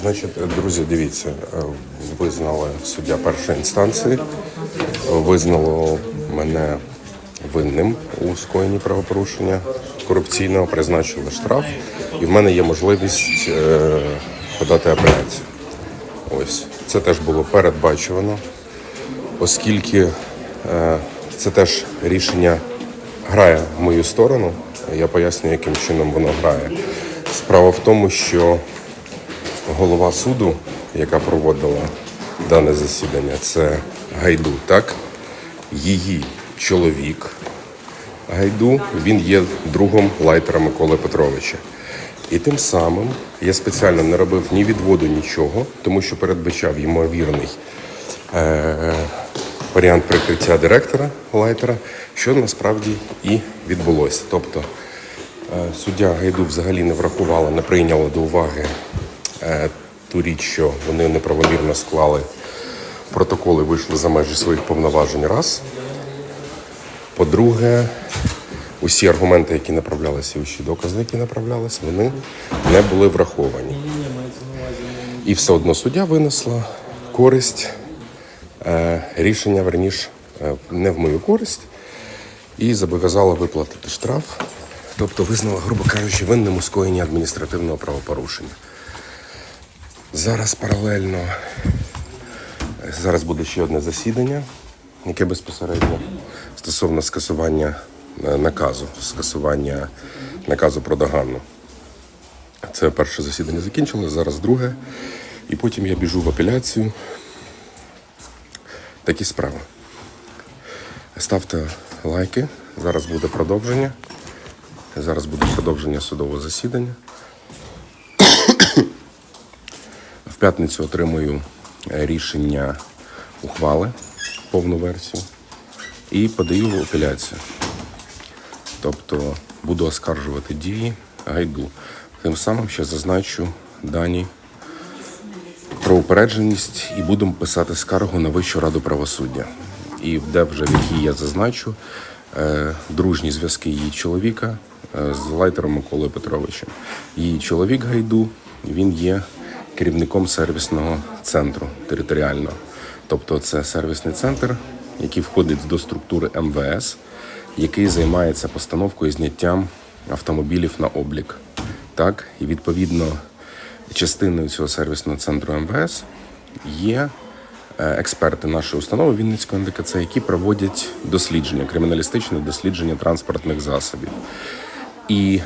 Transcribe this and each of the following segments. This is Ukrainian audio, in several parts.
Значить, друзі, дивіться, е, визнали суддя першої інстанції, визнало мене винним у скоєнні правопорушення корупційного, призначили штраф, і в мене є можливість е, подати апеляцію. Ось це теж було передбачувано, оскільки е, це теж рішення грає в мою сторону. Я поясню, яким чином воно грає. Справа в тому, що голова суду, яка проводила дане засідання, це Гайду, так? Її чоловік Гайду, він є другом лайтера Миколи Петровича. І тим самим я спеціально не робив ні відводу, нічого, тому що передбачав ймовірний е- варіант прикриття директора лайтера, що насправді і відбулося. Тобто Е, Суддя Гайду взагалі не врахувала, не прийняла до уваги ту річ, що вони неправомірно склали протоколи, вийшли за межі своїх повноважень. Раз. По-друге, усі аргументи, які направлялися, усі докази, які направлялися, вони не були враховані. І все одно суддя винесла користь, е, рішення, верніш, е, не в мою користь, і зобов'язала виплатити штраф, тобто визнала, грубо кажучи, винним у скоєнні адміністративного правопорушення. Зараз паралельно зараз буде ще одне засідання, яке безпосередньо стосовно скасування е, наказу, скасування наказу про доганну. Це перше засідання закінчилось, зараз друге. І потім я біжу в апеляцію. Такі справи. Ставте лайки. Зараз буде продовження. Зараз буде продовження судового засідання. В п'ятницю отримую е, рішення ухвали, повну версію, і подаю в апеляцію. Тобто буду оскаржувати дії гайду. Тим самим ще зазначу дані про упередженість і будемо писати скаргу на Вищу раду правосуддя. І де вже в якій я зазначу е, дружні зв'язки її чоловіка е, з лайтером Миколою Петровичем. Її чоловік Гайду він є керівником сервісного центру територіального. Тобто це сервісний центр, який входить до структури МВС, який займається постановкою і зняттям автомобілів на облік. Так, і відповідно частиною цього сервісного центру МВС є е, експерти нашої установи Вінницького НДКЦ, які проводять дослідження, криміналістичне дослідження транспортних засобів. І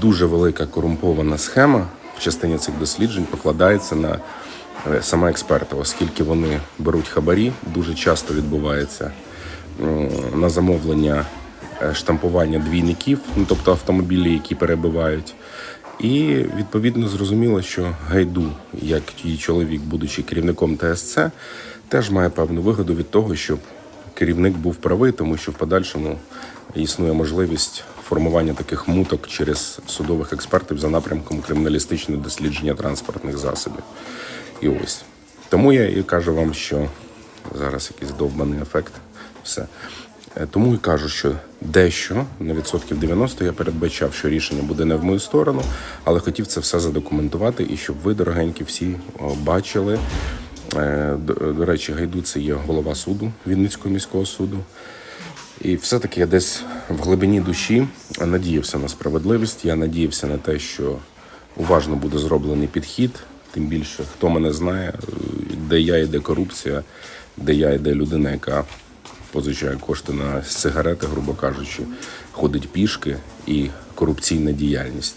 дуже велика корумпована схема в частині цих досліджень покладається на е, саме експерта, оскільки вони беруть хабарі, дуже часто відбувається на замовлення е, штампування двійників, ну тобто автомобілі, які перебувають. І відповідно зрозуміло, що Гайду, як її чоловік, будучи керівником ТСЦ, теж має певну вигоду від того, щоб керівник був правий, тому що в подальшому існує можливість формування таких муток через судових експертів за напрямком криміналістичного дослідження транспортних засобів. І ось тому я і кажу вам, що зараз якийсь довбаний ефект. Все. Е, Тому і кажу, що дещо на відсотків 90 я передбачав, що рішення буде не в мою сторону, але хотів це все задокументувати і щоб ви, дорогенькі, всі бачили. Е, до речі, Гайду це є голова суду Вінницького міського суду. І все-таки я десь в глибині душі надіявся на справедливість. Я надіявся на те, що уважно буде зроблений підхід. Тим більше, хто мене знає, де я і де корупція, де я і де людина, яка позичає кошти на сигарети, грубо кажучи, ходить пішки і корупційна діяльність,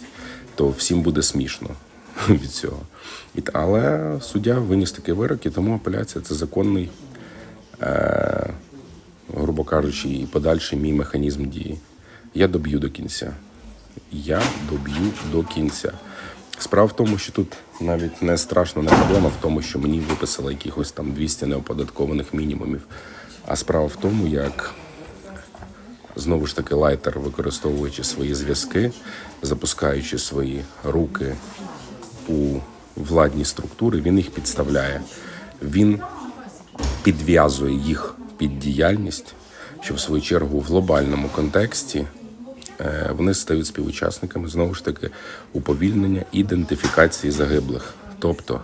то всім буде смішно від цього. Але суддя виніс такий вирок, і тому апеляція це законний, е, грубо кажучи, і подальший мій механізм дії. Я доб'ю до кінця. Я доб'ю до кінця. Справа в тому, що тут навіть не страшно, не проблема в тому, що мені виписали якихось там 200 неоподаткованих мінімумів. А справа в тому, як знову ж таки лайтер, використовуючи свої зв'язки, запускаючи свої руки у владні структури, він їх підставляє. Він підв'язує їх під діяльність, що в свою чергу в глобальному контексті е, вони стають співучасниками знову ж таки уповільнення ідентифікації загиблих. Тобто,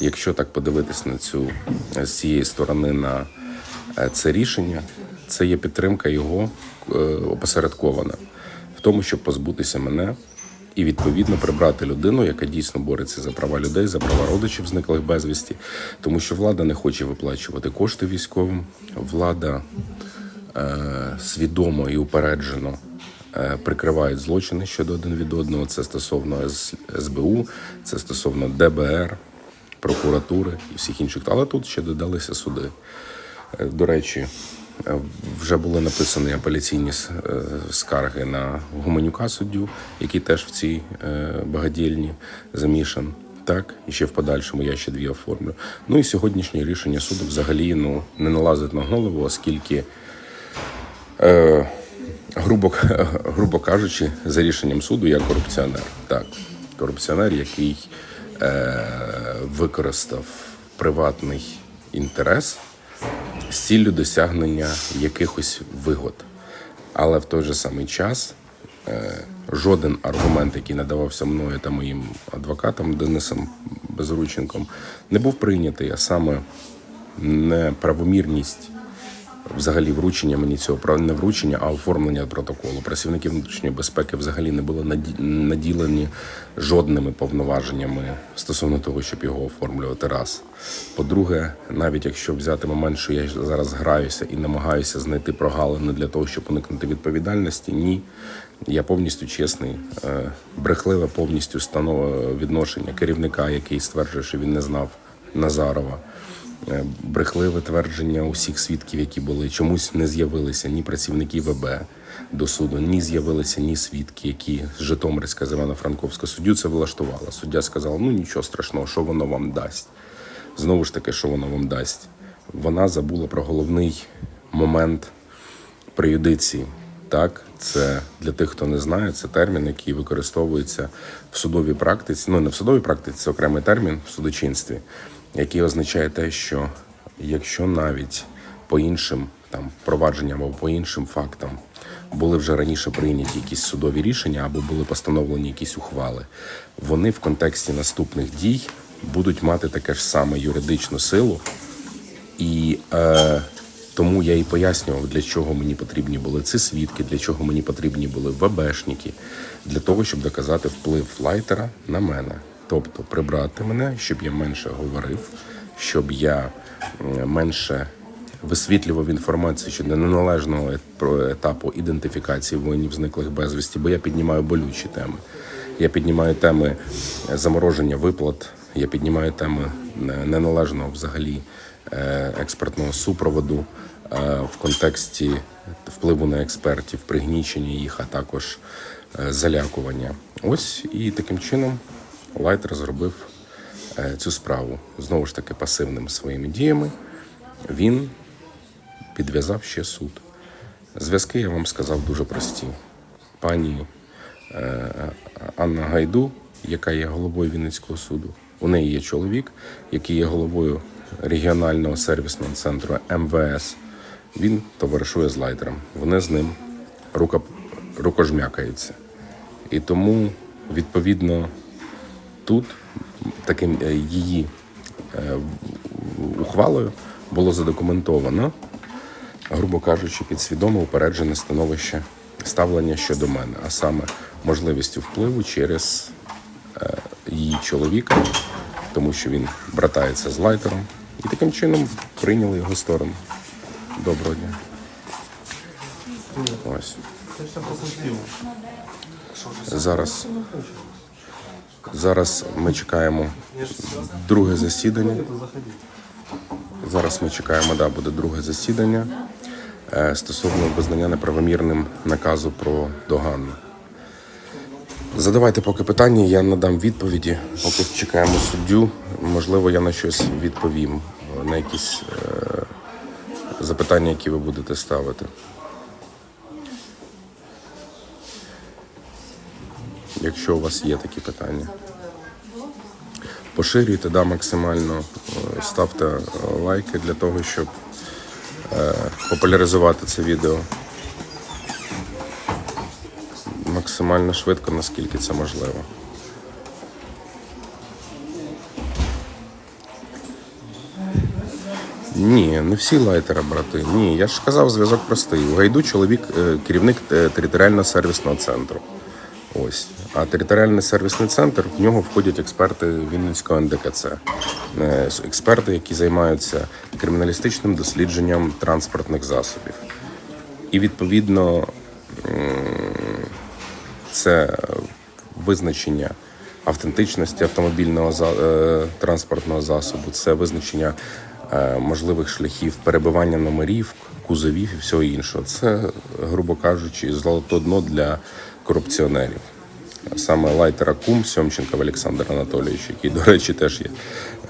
якщо так подивитись на цю з цієї сторони на е, це рішення, це є підтримка його е, опосередкована в тому, щоб позбутися мене і відповідно прибрати людину, яка дійсно бореться за права людей, за права родичів зниклих безвісті, тому що влада не хоче виплачувати кошти військовим, влада е, свідомо і упереджено е, прикривають злочини щодо один від одного. Це стосовно СБУ, це стосовно ДБР, прокуратури і всіх інших. Але тут ще додалися суди. Е, До речі, е, вже були написані апеляційні е, скарги на Гуменюка суддю, який теж в цій е, багадільні замішан. Так, і ще в подальшому я ще дві оформлю. Ну і сьогоднішнє рішення суду взагалі ну, не налазить на голову, оскільки е, грубо, грубо кажучи, за рішенням суду я корупціонер. Так, корупціонер, який е, використав приватний інтерес з ціллю досягнення якихось вигод. Але в той же самий час е, жоден аргумент, який надавався мною та моїм адвокатом Денисом Безрученком, не був прийнятий, а саме неправомірність взагалі вручення мені цього не вручення, а оформлення протоколу. Працівники внутрішньої безпеки взагалі не були наді- наділені жодними повноваженнями стосовно того, щоб його оформлювати. Раз. По-друге, навіть якщо взяти момент, що я зараз граюся і намагаюся знайти прогалини для того, щоб уникнути відповідальності, ні. Я повністю чесний, Е, брехливе повністю станов... відношення керівника, який стверджує, що він не знав Назарова брехливе твердження усіх свідків, які були, чомусь не з'явилися ні працівники ВБ до суду, ні з'явилися ні свідки, які з Житомирська з Івано-Франковська суддю це влаштувала. Суддя сказала: ну нічого страшного, що воно вам дасть. Знову ж таки, що воно вам дасть. Вона забула про головний момент преюдиції. Так, це для тих, хто не знає, це термін, який використовується в судовій практиці. Ну не в судовій практиці, це окремий термін в судочинстві, який означає те, що якщо навіть по іншим там провадженням або по іншим фактам були вже раніше прийняті якісь судові рішення або були постановлені якісь ухвали, вони в контексті наступних дій будуть мати таке ж саме юридичну силу. І е, тому я і пояснював, для чого мені потрібні були ці свідки, для чого мені потрібні були ВБшники, для того, щоб доказати вплив лайтера на мене. Тобто прибрати мене, щоб я менше говорив, щоб я менше висвітлював інформацію щодо неналежного етапу ідентифікації воїнів зниклих безвісті, бо я піднімаю болючі теми. Я піднімаю теми замороження виплат, я піднімаю теми е, неналежного взагалі е, експертного супроводу е, в контексті впливу на експертів, пригнічення їх, а також залякування. Ось і таким чином Лайтер зробив е, цю справу знову ж таки пасивними своїми діями. Він підв'язав ще суд. Зв'язки я вам сказав дуже прості. Пані е, Анна Гайду, яка є головою Вінницького суду, у неї є чоловік, який є головою регіонального сервісного центру МВС. Він товаришує з лайтером. Вони з ним рука, рукожмякаються. І тому, відповідно, тут таким е, її е, ухвалою було задокументовано, грубо кажучи, підсвідомо упереджене становище ставлення щодо мене, а саме можливістю впливу через е, її чоловіка, тому що він братається з лайтером, і таким чином прийняли його сторону. Доброго дня. Ось. Зараз, зараз ми чекаємо друге засідання. Зараз ми чекаємо, да, буде друге засідання е, стосовно визнання неправомірним наказу про догану. Задавайте поки питання, я надам відповіді. Поки чекаємо суддю. Можливо, я на щось відповім, на якісь е, запитання, які ви будете ставити. якщо у вас є такі питання. Поширюйте да, максимально, е, ставте е, лайки для того, щоб е, популяризувати це відео максимально швидко, наскільки це можливо. Ні, не всі лайтера, брати. Ні, я ж казав, зв'язок простий. У гайду чоловік керівник територіально сервісного центру. Ось. А територіальний сервісний центр в нього входять експерти Вінницького НДКЦ. Е, Експерти, які займаються криміналістичним дослідженням транспортних засобів. І відповідно це визначення автентичності автомобільного е, транспортного засобу, це визначення е, можливих шляхів перебивання номерів, кузовів і всього іншого. Це, грубо кажучи, золоте дно для корупціонерів. Саме лайтера Кум Сьомченков Олександр Анатолійович, який, до речі, теж є,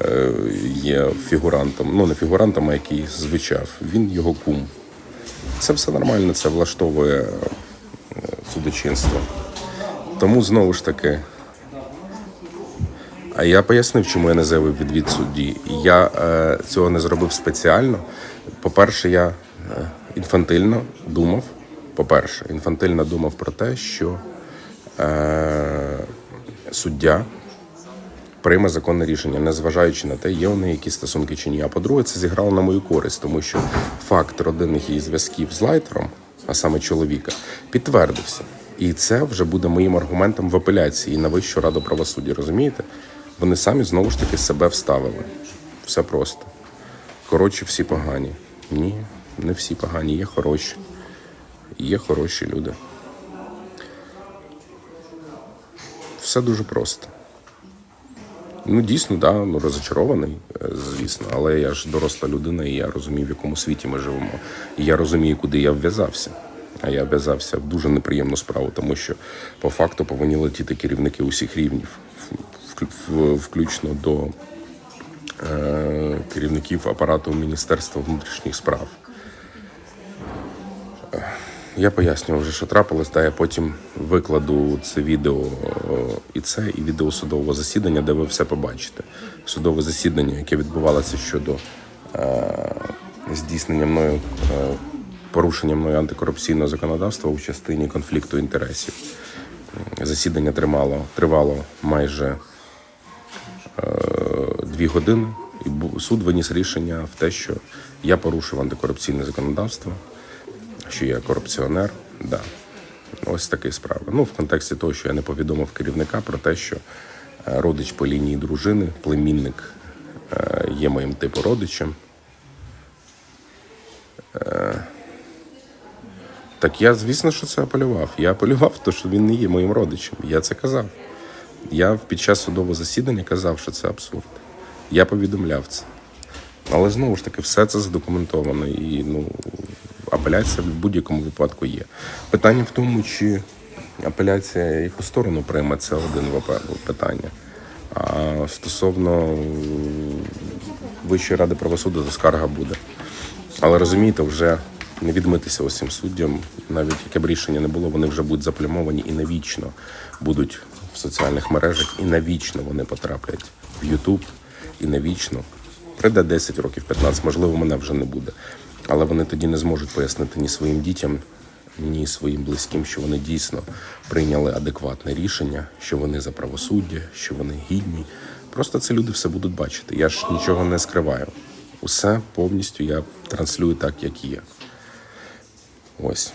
е, є фігурантом, ну не фігурантом, а який звучав. Він його кум. Це все нормально, це влаштовує е, судочинство. Тому знову ж таки. А я пояснив, чому я не заявив відвід судді. Я е, цього не зробив спеціально. По-перше, я е, інфантильно думав. По-перше, інфантильно думав про те, що е, суддя прийме законне рішення, незважаючи на те, є вони якісь стосунки чи ні. А по-друге, це зіграло на мою користь, тому що факт родинних її зв'язків з лайтером, а саме чоловіка, підтвердився. І це вже буде моїм аргументом в апеляції на Вищу раду правосуддя. Розумієте? Вони самі знову ж таки себе вставили. Все просто. Коротше, всі погані. Ні, не всі погані, є хороші. Є хороші люди. Все дуже просто. Ну, дійсно, да, ну розочарований, е, звісно, але я ж доросла людина, і я розумію, в якому світі ми живемо. І я розумію, куди я вв'язався. А я вв'язався в дуже неприємну справу, тому що по факту повинні летіти керівники усіх рівнів, включно до е, керівників апарату Міністерства внутрішніх справ. Я пояснював вже, що трапилось, та я потім викладу це відео е, і це, і відео судового засідання, де ви все побачите. Судове засідання, яке відбувалося щодо е, здійснення мною е, порушення мною антикорупційного законодавства у частині конфлікту інтересів. Засідання тримало, тривало майже дві години, і суд виніс рішення в те, що я порушив антикорупційне законодавство, що я корупціонер. Да. Ось такі справи. Ну, в контексті того, що я не повідомив керівника про те, що е, родич по лінії дружини, племінник е, є моїм типу родичем. Е, Так я, звісно, що це апелював. Я апелював, то що він не є моїм родичем. Я це казав. Я під час судового засідання казав, що це абсурд. Я повідомляв це. Але знову ж таки, все це задокументовано і ну, апеляція в будь-якому випадку є. Питання в тому, чи апеляція яку сторону прийме, це один питання. А стосовно Вищої ради правосуддя, то скарга буде. Але розумієте, вже не відмитися усім суддям, навіть яке б рішення не було, вони вже будуть заплямовані і навічно будуть в соціальних мережах, і навічно вони потраплять в Ютуб, і навічно. Прийде 10 років, 15, можливо, мене вже не буде. Але вони тоді не зможуть пояснити ні своїм дітям, ні своїм близьким, що вони дійсно прийняли адекватне рішення, що вони за правосуддя, що вони гідні. Просто це люди все будуть бачити. Я ж нічого не скриваю. Усе повністю я транслюю так, як є. Ось.